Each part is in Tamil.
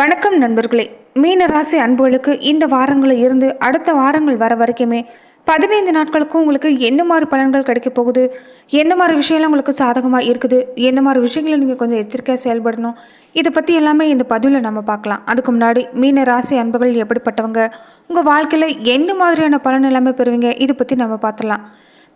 வணக்கம் நண்பர்களே. மீன ராசி அன்புகளுக்கு இந்த வாரங்களில் இருந்து அடுத்த வாரங்கள் வர வரைக்குமே பதினைந்து நாட்களுக்கும் உங்களுக்கு என்ன மாதிரி பலன்கள் கிடைக்க போகுது? எந்த மாதிரி விஷயம்லாம் உங்களுக்கு சாதகமாக இருக்குது? எந்த மாதிரி விஷயங்களை நீங்கள் கொஞ்சம் எச்சரிக்கையாக செயல்படணும்? இதை பற்றி எல்லாமே இந்த பதிவில் நம்ம பார்க்கலாம். அதுக்கு முன்னாடி மீன ராசி அன்புகள் எப்படிப்பட்டவங்க? உங்கள் வாழ்க்கையில் எந்த மாதிரியான பலன் எல்லாமே பெறுவீங்க? இதை பற்றி நம்ம பார்த்துடலாம்.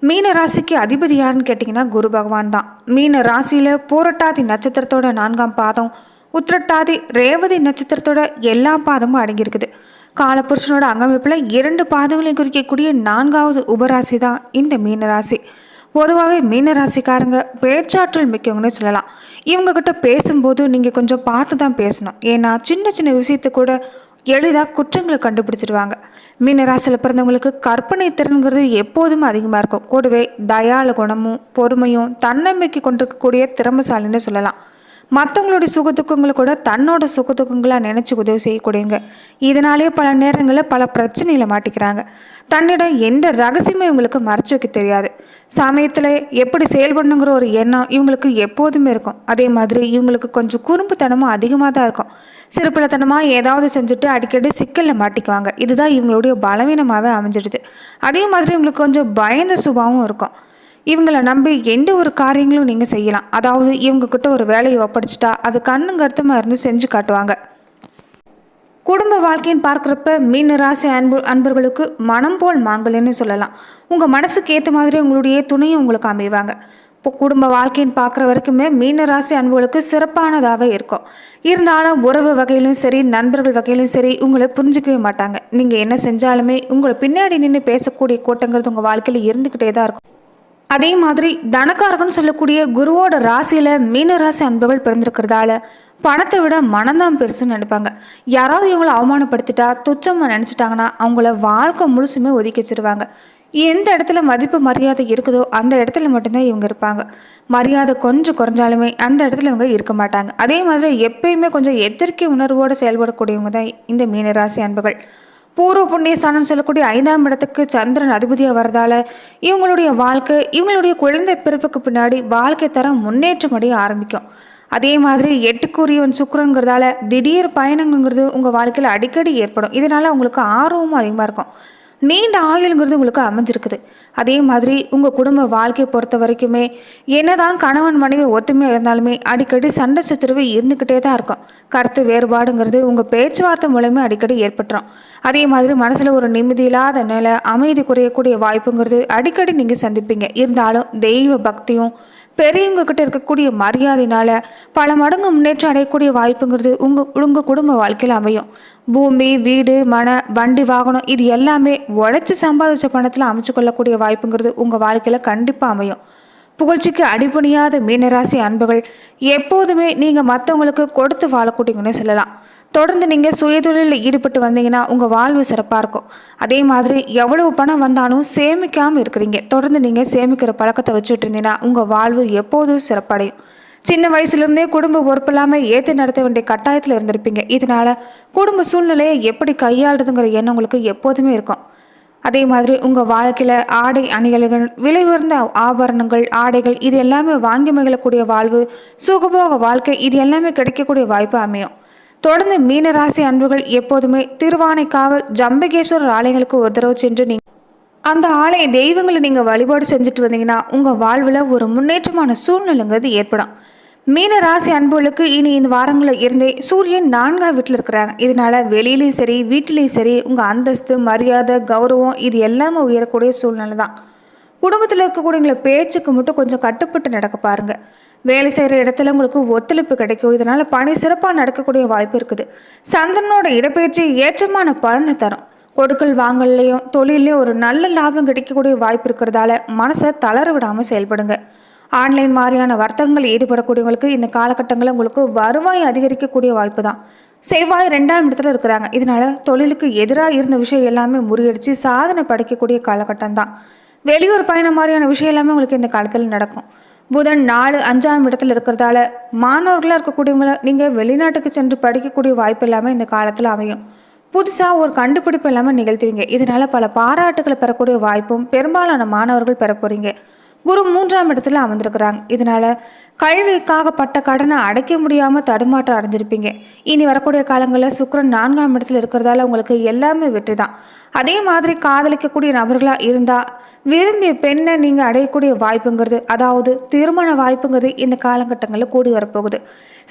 மீன ராசிக்கு அதிபதி யாருன்னு கேட்டிங்கன்னா குரு பகவான் தான். மீன ராசியில் போரட்டாதி நட்சத்திரத்தோட நான்காம் பாதம் உத்திரட்டாதி ரேவதி நட்சத்திரத்தோட எல்லா பாதமும் அடங்கியிருக்குது. காலபுருஷனோட அங்கமைப்பில் இரண்டு பாதங்களையும் குறிக்கக்கூடிய நான்காவது உபராசி தான் இந்த மீன ராசி பொதுவாகவே மீன ராசிக்காரங்க பேச்சாற்றல் மிக்கவங்கன்னு சொல்லலாம். இவங்க கிட்ட பேசும்போது நீங்கள் கொஞ்சம் பார்த்து தான் பேசணும். ஏன்னா சின்ன சின்ன விஷயத்தை கூட எளிதாக குற்றங்களை கண்டுபிடிச்சிடுவாங்க மீனராசியில் பிறந்தவங்களுக்கு கற்பனை திறன்கிறது எப்போதும் அதிகமாக இருக்கும். கூடவே தயால குணமும் பொறுமையும் தன்னம்பிக்கை கொண்டிருக்கக்கூடிய திறமைசாலின்னு சொல்லலாம். மற்றவங்களுடைய சுகத்துக்கங்களை கூட தன்னோட சுகத்துக்கங்களாக நினச்சி உதவி செய்யக்கூடியவங்க இதனாலேயே பல நேரங்களில் பல பிரச்சனையில் மாட்டிக்கிறாங்க. தன்னிடம் எந்த ரகசியமும் இவங்களுக்கு மறைச்சு வைக்க தெரியாது. சமயத்தில் எப்படி செயல்படணுங்கிற ஒரு எண்ணம் இவங்களுக்கு எப்போதுமே இருக்கும். அதே மாதிரி இவங்களுக்கு கொஞ்சம் குறும்புத்தனமும் அதிகமாக தான் இருக்கும். சிறுப்பிலத்தனமாக ஏதாவது செஞ்சுட்டு அடிக்கடி சிக்கலில் மாட்டிக்குவாங்க. இதுதான் இவங்களுடைய பலவீனமாகவே அமைஞ்சிடுது. அதே மாதிரி இவங்களுக்கு கொஞ்சம் பயந்த சுபாவும் இருக்கும். இவங்களை நம்பி எந்த ஒரு காரியங்களும் நீங்கள் செய்யலாம். அதாவது இவங்கக்கிட்ட ஒரு வேலையை ஒப்படைச்சிட்டா அது கண்ணும் கருத்துமாக இருந்து செஞ்சு காட்டுவாங்க. குடும்ப வாழ்க்கைன்னு பார்க்குறப்ப மீன ராசி அன்பு அன்பர்களுக்கு மனம் போல் மாங்கல்யன்னு சொல்லலாம். உங்கள் மனசுக்கு ஏற்ற மாதிரி உங்களுடைய துணையும் உங்களுக்கு அமைவாங்க. இப்போ குடும்ப வாழ்க்கைன்னு பார்க்குற வரைக்குமே மீன ராசி அன்புகளுக்கு சிறப்பானதாகவே இருக்கும். இருந்தாலும் உறவு வகையிலும் சரி நண்பர்கள் வகையிலும் சரி உங்களை புரிஞ்சிக்கவே மாட்டாங்க. நீங்கள் என்ன செஞ்சாலுமே உங்களை பின்னாடி நின்று பேசக்கூடிய கூட்டங்கிறது உங்கள் வாழ்க்கையில் இருந்துக்கிட்டே தான் இருக்கும். அதே மாதிரி தனக்காரகன் சொல்லக்கூடிய குருவோட ராசியில் மீன ராசி அன்புகள் பிறந்திருக்கிறதால பணத்தை விட மனம்தான் பெருசுன்னு நினைப்பாங்க. யாராவது இவங்களை அவமானப்படுத்திட்டா துச்சமாக நினச்சிட்டாங்கன்னா அவங்கள வாழ்க்கை முழுசுமே ஒதுக்கி வச்சிருவாங்க. எந்த இடத்துல மதிப்பு மரியாதை இருக்குதோ அந்த இடத்துல மட்டும்தான் இவங்க இருப்பாங்க. மரியாதை கொஞ்சம் குறைஞ்சாலுமே அந்த இடத்துல இவங்க இருக்க மாட்டாங்க. அதே மாதிரி எப்பயுமே கொஞ்சம் எச்சரிக்கை உணர்வோடு செயல்படக்கூடியவங்க தான் இந்த மீனராசி அன்புகள் பூர்வ புண்ணியஸ்தானம் சொல்லக்கூடிய ஐந்தாம் இடத்துக்கு சந்திரன் அதிபதியாக வரதால இவங்களுடைய வாழ்க்கை இவங்களுடைய குழந்தை பிறப்புக்கு பின்னாடி வாழ்க்கை தரம் முன்னேற்றம் அடைய ஆரம்பிக்கும். அதே மாதிரி எட்டுக்குரியவன் சுக்கரங்கிறதால திடீர் பயணங்கிறது உங்கள் வாழ்க்கையில் அடிக்கடி ஏற்படும். இதனால் உங்களுக்கு ஆர்வமும் அதிகமாக இருக்கும். நீண்ட ஆயுளுங்கிறது உங்களுக்கு அமைஞ்சிருக்குது. அதே மாதிரி உங்கள் குடும்ப வாழ்க்கையை பொறுத்த வரைக்குமே என்னதான் கணவன் மனைவி ஒத்துமையாக இருந்தாலுமே அடிக்கடி சண்டை சச்சரவு இருந்துக்கிட்டே தான் இருக்கும். கருத்து வேறுபாடுங்கிறது உங்கள் பேச்சுவார்த்தை மூலமே அடிக்கடி ஏற்பட்டுரும். அதே மாதிரி மனசில் ஒரு நிம்மதி இல்லாத நிலை அமைதி குறையக்கூடிய வாய்ப்புங்கிறது அடிக்கடி நீங்கள் சந்திப்பீங்க. இருந்தாலும் தெய்வ பக்தியும் பெரியவங்க கிட்ட இருக்கக்கூடிய மரியாதையினால பல மடங்கு முன்னேற்றம் அடையக்கூடிய வாய்ப்புங்கிறது உங்கள் உங்கள் குடும்ப வாழ்க்கையில் அமையும். பூமி வீடு மன வண்டி வாகனம் இது எல்லாமே உழைச்சி சம்பாதிச்ச பணத்தில் அமைச்சு கொள்ளக்கூடிய வாய்ப்புங்கிறது உங்கள் வாழ்க்கையில் கண்டிப்பாக அமையும். புகழ்ச்சிக்கு அடிபணியாத மீனராசி அன்புகள் எப்போதுமே நீங்கள் மற்றவங்களுக்கு கொடுத்து வாழக்கூடியங்கன்னு சொல்லலாம். தொடர்ந்து நீங்கள் சுயதொழிலில் ஈடுபட்டு வந்தீங்கன்னா உங்கள் வாழ்வு சிறப்பாக இருக்கும். அதே மாதிரி எவ்வளவு பணம் வந்தாலும் சேமிக்காமல் இருக்கிறீங்க. தொடர்ந்து நீங்கள் சேமிக்கிற பழக்கத்தை வச்சுட்டு இருந்தீங்கன்னா உங்கள் வாழ்வு எப்போதும் சிறப்படையும். சின்ன வயசுலேருந்தே குடும்ப பொறுப்பு இல்லாமல் ஏற்றி நடத்த வேண்டிய கட்டாயத்தில் இருந்திருப்பீங்க. இதனால் குடும்ப சூழ்நிலையை எப்படி கையாளுறதுங்கிற எண்ணம் உங்களுக்கு எப்போதுமே இருக்கும். அதே மாதிரி உங்கள் வாழ்க்கையில் ஆடை அணிகலன்கள் விலை உயர்ந்த ஆபரணங்கள் ஆடைகள் இது எல்லாமே வாங்கி மகிழக்கூடிய வாழ்வு சுகபோக வாழ்க்கை இது எல்லாமே கிடைக்கக்கூடிய வாய்ப்பு அமையும். தொடர்ந்து மீனராசி அன்புகள் எப்போதுமே திருவானைக்காவல் ஜம்பகேஸ்வரர் ஆலயங்களுக்கு ஒரு தடவை சென்று நீங்கள் அந்த ஆலய தெய்வங்களை நீங்கள் வழிபாடு செஞ்சுட்டு வந்தீங்கன்னா உங்கள் வாழ்வில் ஒரு முன்னேற்றமான சூழ்நிலைங்கிறது ஏற்படும். மீன ராசி அன்புகளுக்கு இனி இந்த வாரங்களில் இருந்தே சூரியன் நான்காம் வீட்டில் இருக்கிறாங்க. இதனால வெளியிலையும் சரி வீட்டிலையும் சரி உங்கள் அந்தஸ்து மரியாதை கௌரவம் இது எல்லாமே உயரக்கூடிய சூழ்நிலை தான் குடும்பத்தில் இருக்கக்கூடியவங்களை பேச்சுக்கு மட்டும் கொஞ்சம் கட்டுப்பட்டு நடக்க பாருங்கள் வேலை செய்கிற இடத்துல உங்களுக்கு ஒத்துழைப்பு கிடைக்கும். இதனால் பணி சிறப்பாக நடக்கக்கூடிய வாய்ப்பு இருக்குது. சந்திரனோட இடப்பெயர்ச்சி ஏற்றமான பலனை தரும். கொடுக்கல் வாங்கல்லையும் தொழிலையும் ஒரு நல்ல லாபம் கிடைக்கக்கூடிய வாய்ப்பு இருக்கிறதால மனசை தளர விடாமல் செயல்படுங்க. ஆன்லைன் மாதிரியான வர்த்தகங்கள் ஈடுபடக்கூடியவங்களுக்கு இந்த காலகட்டங்களில் உங்களுக்கு வருவாய் அதிகரிக்கக்கூடிய வாய்ப்பு தான். செவ்வாய் ரெண்டாம் இடத்துல இருக்கிறாங்க. இதனால தொழிலுக்கு எதிராக இருந்த விஷயம் எல்லாமே முறியடிச்சு சாதனை படைக்கக்கூடிய காலகட்டம் தான். வெளியூர் பயணம் மாதிரியான விஷயம் எல்லாமே உங்களுக்கு இந்த காலத்தில் நடக்கும். புதன் நாலு அஞ்சாம் இடத்துல இருக்கிறதால மாணவர்களாக இருக்கக்கூடியவங்கள நீங்கள் வெளிநாட்டுக்கு சென்று படிக்கக்கூடிய வாய்ப்பு எல்லாமே இந்த காலத்தில் அமையும். புதுசாக ஒரு கண்டுபிடிப்பு எல்லாமே நிகழ்த்துவீங்க. இதனால் பல பாராட்டுகளை பெறக்கூடிய வாய்ப்பும் பெரும்பாலான மாணவர்கள் பெற போகிறீங்க குரு மூன்றாம் இடத்துல அமர்ந்திருக்கிறாங்க. இதனால கல்விக்காக பட்ட கடனை அடைக்க முடியாமல் தடுமாற்றம் அடைஞ்சிருப்பீங்க. இனி வரக்கூடிய காலங்களில் சுக்கிரன் நான்காம் இடத்துல இருக்கிறதால உங்களுக்கு எல்லாமே வெற்றி தான் அதே மாதிரி காதலிக்கக்கூடிய நபர்களாக இருந்தால் விரும்பிய பெண்ணை நீங்கள் அடையக்கூடிய வாய்ப்புங்கிறது அதாவது திருமண வாய்ப்புங்கிறது இந்த காலகட்டங்களில் கூடி வரப்போகுது.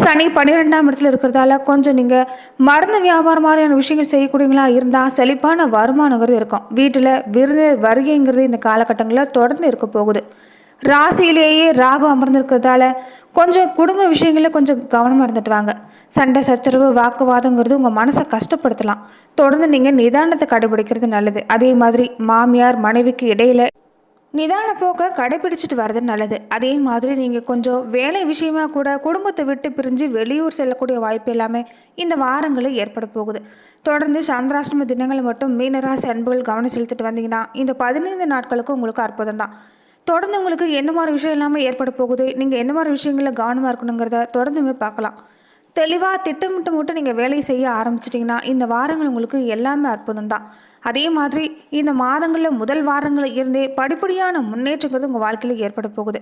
சனி பன்னிரெண்டாம் இடத்துல இருக்கிறதால கொஞ்சம் நீங்கள் மருந்து வியாபாரம் மாதிரியான விஷயங்கள் செய்யக்கூடியவங்களா இருந்தால் செழிப்பான வருமானங்கிறது இருக்கும். வீட்டில் விருது வருகைங்கிறது இந்த காலகட்டங்களில் தொடர்ந்து இருக்க போகுது. ராசியிலேயே ராகு அமர்ந்திருக்கிறதால கொஞ்சம் குடும்ப விஷயங்களில் கொஞ்சம் கவனமாக இருந்துட்டு வாங்க. சண்டை சச்சரவு வாக்குவாதங்கிறது உங்கள் மனசை கஷ்டப்படுத்தலாம். தொடர்ந்து நீங்கள் நிதானத்தை கடைபிடிக்கிறது நல்லது. அதே மாதிரி மாமியார் மனைவிக்கு இடையில நிதான போக்கை கடைபிடிச்சிட்டு வர்றது நல்லது. அதே மாதிரி நீங்கள் கொஞ்சம் வேலை விஷயமா கூட குடும்பத்தை விட்டு பிரிஞ்சு வெளியூர் செல்லக்கூடிய வாய்ப்பு எல்லாமே இந்த வாரங்களில் ஏற்பட போகுது. தொடர்ந்து சந்திராஷ்டம தினங்கள் மட்டும் மீனராசி அன்புகள் கவனம் செலுத்திட்டு வந்தீங்கன்னா இந்த பதினைந்து நாட்களுக்கு உங்களுக்கு அற்புதம் தான் தொடர்ந்து உங்களுக்கு எந்த மாதிரி விஷயம் இல்லாமல் ஏற்பட போகுது? நீங்கள் எந்த மாதிரி விஷயங்களில் கவனமாக இருக்கணுங்கிறத தொடர்ந்துமே பார்க்கலாம். தெளிவாக திட்டமிட்டு மட்டும் நீங்கள் வேலையை செய்ய ஆரம்பிச்சிட்டிங்கன்னா இந்த வாரங்கள் உங்களுக்கு எல்லாமே அற்புதம் தான். அதே மாதிரி இந்த மாதங்களில் முதல் வாரங்களில் இருந்தே படிப்படியான முன்னேற்றங்கிறது உங்கள் வாழ்க்கையில் ஏற்பட போகுது.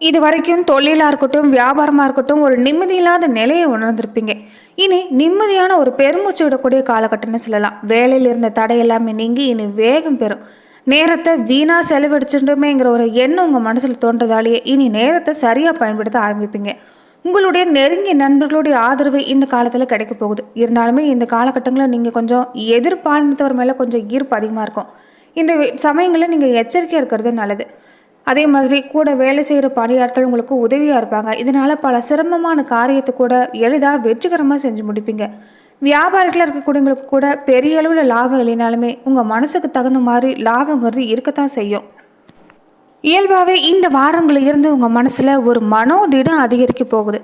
இது வரைக்கும் தொழிலாக இருக்கட்டும் வியாபாரமாக இருக்கட்டும் ஒரு நிம்மதியில்லாத நிலையை உணர்ந்திருப்பீங்க. இனி நிம்மதியான ஒரு பெருமூச்சு விடக்கூடிய காலகட்டம்னு சொல்லலாம். வேலையில் இருந்த தடை எல்லாமே நீங்கி இனி வேகம் பெறும். நேரத்தை வீணாக செலவழிச்சுட்டுமேங்கிற ஒரு எண்ணம் உங்கள் மனசில் தோன்றதாலேயே இனி நேரத்தை சரியாக பயன்படுத்த ஆரம்பிப்பீங்க. உங்களுடைய நெருங்கிய நண்பர்களுடைய ஆதரவு இந்த காலத்தில் கிடைக்க போகுது. இருந்தாலுமே இந்த காலகட்டங்களில் நீங்கள் கொஞ்சம் எதிர்பாலினத்தவர் மேலே கொஞ்சம் ஈர்ப்பு அதிகமாக இருக்கும். இந்த சமயங்களில் நீங்கள் எச்சரிக்கையாக இருக்கிறது நல்லது. அதே மாதிரி கூட வேலை செய்கிற பணியாட்கள் உங்களுக்கு உதவியாக இருப்பாங்க. இதனால் பல சிரமமான காரியத்தை கூட எளிதாக வெற்றிகரமாக செஞ்சு முடிப்பீங்க. வியாபாரத்தில் இருக்கக்கூடியவங்களுக்கு கூட பெரிய அளவில் லாபம் இல்லைனாலுமே உங்கள் மனசுக்கு தகுந்த மாதிரி லாபங்கிறது இருக்கத்தான் செய்யும். இயல்பாகவே இந்த வாரங்களில் இருந்து உங்கள் மனசில் ஒரு மனோதிடம் அதிகரிக்க போகுது.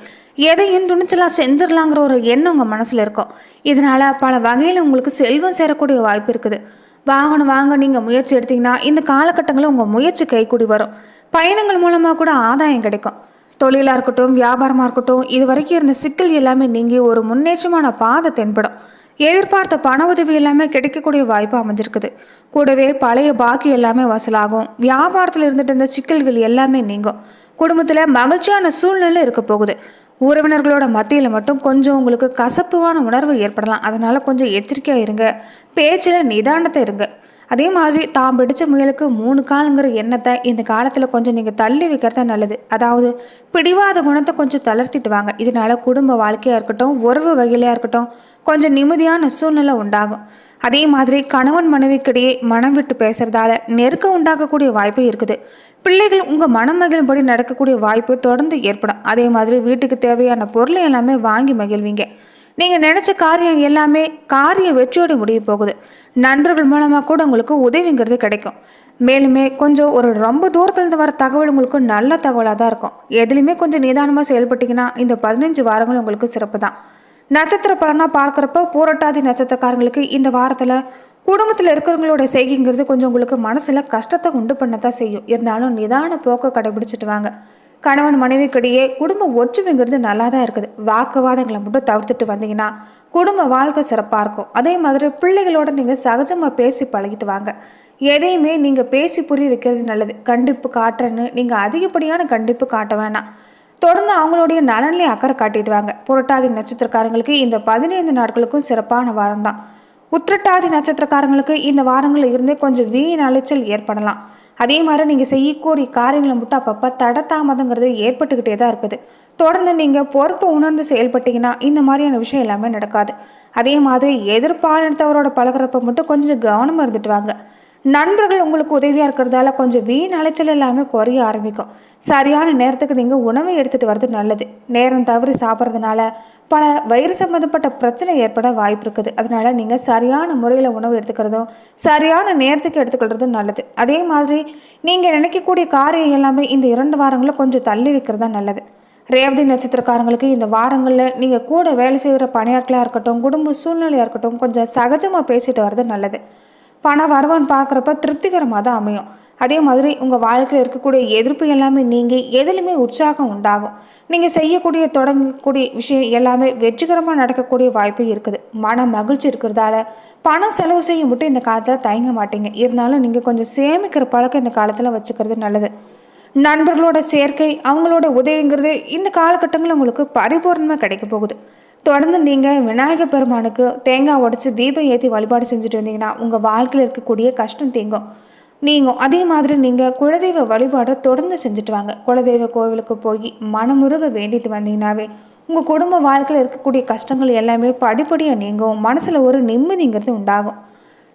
எதையும் துணிச்சலாக செஞ்சிடலாங்கிற ஒரு எண்ணம் உங்கள் மனசில் இருக்கும். இதனால் பல வகையில் உங்களுக்கு செல்வம் சேரக்கூடிய வாய்ப்பு இருக்குது. வாங்கணும் வாங்க நீங்கள் முயற்சி எடுத்தீங்கன்னா இந்த காலகட்டங்களில் உங்கள் முயற்சி கைக்கூடி வரும். பயணங்கள் மூலமாக கூட ஆதாயம் கிடைக்கும். தொழிலாக இருக்கட்டும் வியாபாரமாக இருக்கட்டும் இது வரைக்கும் இருந்த சிக்கல் எல்லாமே நீங்கி ஒரு முன்னேற்றமான பாதை தென்படும். எதிர்பார்த்த பண உதவி எல்லாமே கிடைக்கக்கூடிய வாய்ப்பு அமைஞ்சிருக்குது. கூடவே பழைய பாக்கி எல்லாமே வசூலாகும். வியாபாரத்தில் இருந்துட்டு இருந்த சிக்கல்கள் எல்லாமே நீங்கும். குடும்பத்தில் மகிழ்ச்சியான சூழ்நிலை இருக்க போகுது. உறவினர்களோட மத்தியில் மட்டும் கொஞ்சம் உங்களுக்கு கசப்புவான உணர்வு ஏற்படலாம். அதனால் கொஞ்சம் எச்சரிக்கையாக இருங்க. பேச்சில் நிதானத்தை இருங்க. அதே மாதிரி தாம் பிடிச்ச முயலுக்கு மூணு காலங்கிற எண்ணத்தை இந்த காலத்தில் கொஞ்சம் நீங்கள் தள்ளி வைக்கிறத நல்லது. அதாவது பிடிவாத குணத்தை கொஞ்சம் தளர்த்திட்டு வாங்க. இதனால குடும்ப வாழ்க்கையாக இருக்கட்டும் உறவு வகையிலையாக இருக்கட்டும் கொஞ்சம் நிம்மதியான சூழ்நிலை உண்டாகும். அதே மாதிரி கணவன் மனைவிக்கிடையே மனம் விட்டு பேசுறதால நெருக்கம் உண்டாக்கக்கூடிய வாய்ப்பு இருக்குது. பிள்ளைகள் உங்கள் மனம் மகிழும்படி நடக்கக்கூடிய வாய்ப்பு தொடர்ந்து ஏற்படும். அதே மாதிரி வீட்டுக்கு தேவையான பொருளை எல்லாமே வாங்கி மகிழ்வீங்க. நீங்கள் நினச்ச காரியம் எல்லாமே காரிய வெற்றியோடு முடிய போகுது. நண்பர்கள் மூலமாக கூட உங்களுக்கு உதவிங்கிறது கிடைக்கும். மேலுமே கொஞ்சம் ஒரு ரொம்ப தூரத்துலேருந்து வர தகவல் உங்களுக்கு நல்ல தகவலாக தான் இருக்கும். எதுலேயுமே கொஞ்சம் நிதானமாக செயல்பட்டிங்கன்னா இந்த பதினஞ்சு வாரங்கள் உங்களுக்கு சிறப்பு தான். நட்சத்திர பலனாக பார்க்குறப்ப பூரட்டாதி நட்சத்திரக்காரங்களுக்கு இந்த வாரத்தில் குடும்பத்தில் இருக்கிறவங்களோட செய்கைங்கிறது கொஞ்சம் உங்களுக்கு மனசில் கஷ்டத்தை உண்டு பண்ண தான் செய்யும். இருந்தாலும் நிதான போக்கை கடைபிடிச்சிட்டு வாங்க. கணவன் மனைவிக்கிடையே குடும்ப ஒற்றுமைங்கிறது நல்லா தான் இருக்குது. வாக்குவாதங்களை மட்டும் தவிர்த்துட்டு வந்தீங்கன்னா குடும்ப வாழ்க்கை சிறப்பாக இருக்கும். அதே மாதிரி பிள்ளைகளோட நீங்கள் சகஜமாக பேசி பழகிட்டு வாங்க. எதையுமே நீங்கள் பேசி புரிய வைக்கிறது நல்லது. கண்டிப்பு காட்டுறேன்னு நீங்கள் அதிகப்படியான கண்டிப்பு காட்ட வேணாம். தொடர்ந்து அவங்களுடைய நலன்லேயே அக்கறை காட்டிட்டு வாங்க. புரட்டாதி நட்சத்திரக்காரங்களுக்கு இந்த பதினைந்து நாட்களுக்கும் சிறப்பான வாரம் தான். உத்திரட்டாதி நட்சத்திரக்காரங்களுக்கு இந்த வாரங்களில் இருந்தே கொஞ்சம் வீண் அலைச்சல் ஏற்படலாம். அதே மாதிரி நீங்கள் செய்யக்கூடிய காரியங்களை மட்டும் அப்பப்போ தட தாமதங்கிறது ஏற்பட்டுக்கிட்டே தான் இருக்குது. தொடர்ந்து நீங்கள் பொறுப்பை உணர்ந்து செயல்பட்டீங்கன்னா இந்த மாதிரியான விஷயம் எல்லாமே நடக்காது. அதே மாதிரி எதிர்பாலினத்தவரோட பழகிறப்ப மட்டும் கொஞ்சம் கவனமாக இருந்துட்டு வாங்க. நண்பர்கள் உங்களுக்கு உதவியாக இருக்கிறதால கொஞ்சம் வீண் அலைச்சல் எல்லாமே குறைய ஆரம்பிக்கும். சரியான நேரத்துக்கு நீங்கள் உணவை எடுத்துகிட்டு வர்றது நல்லது. நேரம் தவறி சாப்பிட்றதுனால பல வயிறு சம்மந்தப்பட்ட பிரச்சனை ஏற்பட வாய்ப்பு இருக்குது அதனால் நீங்கள் சரியான முறையில் உணவு எடுத்துக்கிறதும் சரியான நேரத்துக்கு எடுத்துக்கிறதும் நல்லது. அதே மாதிரி நீங்கள் நினைக்கக்கூடிய காரியம் எல்லாமே இந்த இரண்டு வாரங்களில் கொஞ்சம் தள்ளி வைக்கிறது தான் நல்லது. ரேவதி நட்சத்திரக்காரங்களுக்கு இந்த வாரங்களில் நீங்கள் கூட வேலை செய்கிற பணியாட்களாக இருக்கட்டும் குடும்ப சூழ்நிலையாக இருக்கட்டும் கொஞ்சம் சகஜமாக பேசிட்டு வர்றது நல்லது. பண வரவன் பார்க்குறப்ப திருப்திகரமாக தான் அமையும். அதே மாதிரி உங்கள் வாழ்க்கையில் இருக்கக்கூடிய எதிர்ப்பு எல்லாமே நீங்கள் எதுலையுமே உற்சாகம் உண்டாகும். நீங்கள் செய்யக்கூடிய தொடங்கக்கூடிய விஷயம் எல்லாமே வெற்றிகரமாக நடக்கக்கூடிய வாய்ப்பு இருக்குது. மன மகிழ்ச்சி இருக்கிறதால பணம் செலவு செய்ய மட்டும் இந்த காலத்தில் தயங்க மாட்டீங்க. இருந்தாலும் நீங்கள் கொஞ்சம் சேமிக்கிற பழக்கம் இந்த காலத்தில் வச்சுக்கிறது நல்லது. நண்பர்களோட சேர்க்கை அவங்களோட உதவிங்கிறது இந்த காலகட்டங்களில் உங்களுக்கு பரிபூர்ணமாக கிடைக்க போகுது. தொடர்ந்து நீங்கள் விநாயகர் பெருமானுக்கு தேங்காய் உடச்சி தீபம் ஏற்றி வழிபாடு செஞ்சுட்டு வந்தீங்கன்னா உங்கள் வாழ்க்கையில் இருக்கக்கூடிய கஷ்டம் தேங்கும். நீங்கள் அதே மாதிரி நீங்கள் குலதெய்வ வழிபாடை தொடர்ந்து செஞ்சுட்டு வாங்க. குலதெய்வ கோவிலுக்கு போய் மனமுருக வேண்டிட்டு வந்தீங்கன்னாவே உங்கள் குடும்ப வாழ்க்கையில் இருக்கக்கூடிய கஷ்டங்கள் எல்லாமே படிப்படியாக நீங்கும். மனசில் ஒரு நிம்மதிங்கிறது உண்டாகும்.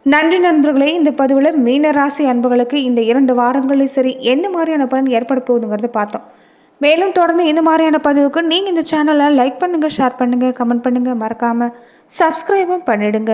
நன்றி நண்பர்களே இந்த பதிவில் மீனராசி அன்புகளுக்கு இந்த இரண்டு வாரங்களும் சரி எந்த மாதிரியான பலன் ஏற்பட போகுதுங்கிறத பார்த்தோம். மேலும் தொடர்ந்து இந்த மாதிரியான பதிவுக்கு நீங்கள் இந்த சேனலை லைக் பண்ணுங்கள் ஷேர் பண்ணுங்கள் கமெண்ட் பண்ணுங்கள் மறக்காமல் சப்ஸ்கிரைபும் பண்ணிடுங்க.